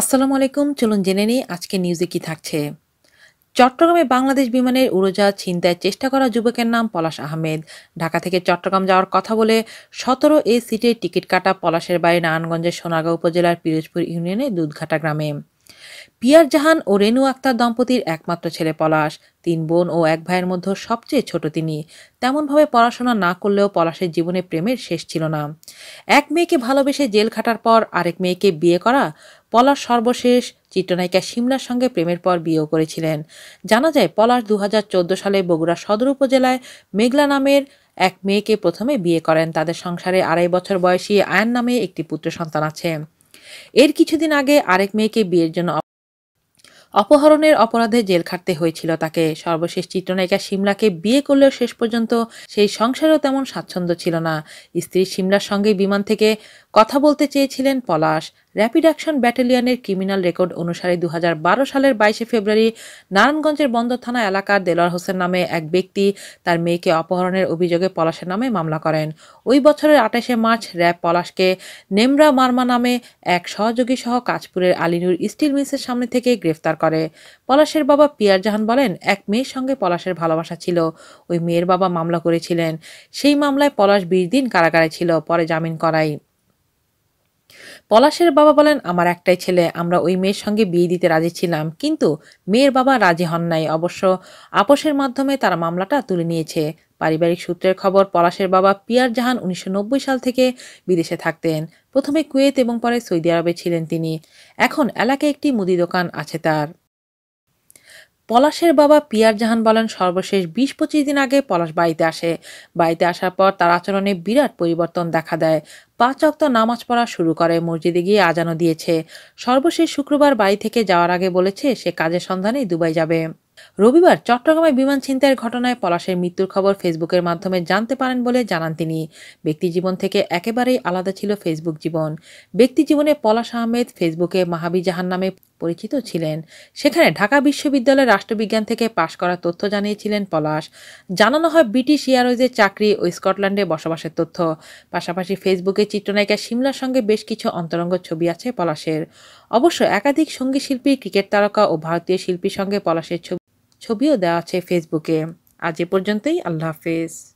আসসালামু আলাইকুম, চলুন জেনে নিই আজকে নিউজে কি থাকছে। চট্টগ্রামে বাংলাদেশ বিমানের উড়োজাহাজ ছিনতাইয়ের চেষ্টা করা যুবকের নাম পলাশ আহমেদ। ঢাকা থেকে চট্টগ্রাম যাওয়ার কথা বলে সতেরো এ সিটের টিকিট কাটা পলাশের বাড়ি নারায়ণগঞ্জের সোনাগাঁও উপজেলার পিরোজপুর ইউনিয়নের দুধঘাটা গ্রামে। পিয়ার জাহান ও রেনু আক্তার দম্পতির একমাত্র ছেলে পলাশ। তিন বোন ও এক ভাইয়ের মধ্যে সবচেয়ে ছোট তিনি। তেমনভাবে পড়াশোনা না করলেও পলাশের জীবনে প্রেমের শেষ ছিল না। এক মেয়েকে ভালোবেসে জেল খাটার পর আরেক মেয়েকে বিয়ে করা পলাশ সর্বশেষ। চিত্রনায়িকা সিমলার সঙ্গে প্রেমের পর বিয়েও করেছিলেন। জানা যায়, পলাশ দু হাজার চোদ্দ সালে বগুড়া সদর উপজেলায় মেঘলা নামের এক মেয়েকে প্রথমে বিয়ে করেন। তাদের সংসারে আড়াই বছর বয়সী আয়ন নামে একটি পুত্র সন্তান আছে। এর কিছুদিন আগে আরেক মেয়েকে বিয়ের জন্য অপহরণের অপরাধে জেল খাটতে হয়েছিল তাকে। সর্বশেষ চিত্রনায়িকা সিমলাকে বিয়ে করলেও শেষ পর্যন্ত সেই সংসারও তেমন স্বাচ্ছন্দ্য ছিল না। স্ত্রী সিমলার সঙ্গে বিমান থেকে কথা বলতে চেয়েছিলেন পলাশ। র্যাপিড অ্যাকশন ব্যাটালিয়নের ক্রিমিনাল রেকর্ড অনুসারে দু হাজার বারো সালের বাইশে ফেব্রুয়ারি নারায়ণগঞ্জের বন্দর থানা এলাকার দেলোয়ার হোসেন নামে এক ব্যক্তি তার মেয়েকে অপহরণের অভিযোগে পলাশের নামে মামলা করেন। ওই বছরের আঠাশে মার্চ র্যাব পলাশকে নেমরা মার্মা নামে এক সহযোগী সহ কাজপুরের আলিনুর স্টিল মিলসের সামনে থেকে গ্রেফতার করে। পলাশের বাবা পিয়ার জাহান বলেন, এক মেয়ের সঙ্গে পলাশের ভালোবাসা ছিল। ওই মেয়ের বাবা মামলা করেছিলেন। সেই মামলায় পলাশ বিশ দিন কারাগারে ছিল, পরে জামিন করায়। পলাশের বাবা বলেন, আমার একটাই ছেলে, আমরা ওই মেয়ের সঙ্গে বিয়ে দিতে রাজি ছিলাম, কিন্তু মেয়ের বাবা রাজি হন নাই। অবশ্য আপোষের মাধ্যমে তারা মামলাটা তুলে নিয়েছে। পারিবারিক সূত্রের খবর, পলাশের বাবা পিয়ার জাহান উনিশশো নব্বই সাল থেকে বিদেশে থাকতেন। প্রথমে কুয়েত এবং পরে সৌদি আরবে ছিলেন তিনি। এখন এলাকায় একটি মুদি দোকান আছে তার। পলাশের বাবা পিয়ার জাহান বলেন, সর্বশেষ বিশ পঁচিশ দিন আগে পলাশ বাড়িতে আসে। বাড়িতে আসার পর তার আচরণে বিরাট পরিবর্তন দেখা দেয়। পাঁচ অক্ত নামাজ পড়া শুরু করে, মসজিদে গিয়ে আজানো দিয়েছে। সর্বশেষ শুক্রবার বাড়ি থেকে যাওয়ার আগে বলেছে, সে কাজের সন্ধানে দুবাই যাবে। রবিবার চট্টগ্রামে বিমান ছিনতাইয়ের ঘটনায় পলাশের মৃত্যুর খবর ফেসবুকের মাধ্যমে জানতে পারেন বলে জানান তিনি। ব্যক্তি জীবন থেকে একেবারেই আলাদা ছিল ফেসবুক জীবন। ব্যক্তি জীবনে পলাশ আহমেদ ফেসবুকে মাহাবি জাহান নামে পরিচিত ছিলেন। সেখানে ঢাকা বিশ্ববিদ্যালয়ের রাষ্ট্রবিজ্ঞান থেকে পাশ করার তথ্য জানিয়েছিলেন পলাশ। জানানো হয়, ব্রিটিশ এয়ারওয়েজের চাকরি ও স্কটল্যান্ডে বসবাসের তথ্য। পাশাপাশি ফেসবুকে চিত্রনায়িকা সিমলার সঙ্গে বেশ কিছু অন্তরঙ্গ ছবি আছে পলাশের। অবশ্য একাধিক সঙ্গী শিল্পী, ক্রিকেট তারকা ও ভারতীয় শিল্পীর সঙ্গে পলাশের ছবি ছবিও দেওয়া আছে ফেসবুকে। আজ এ পর্যন্তই, আল্লাহ হাফেজ।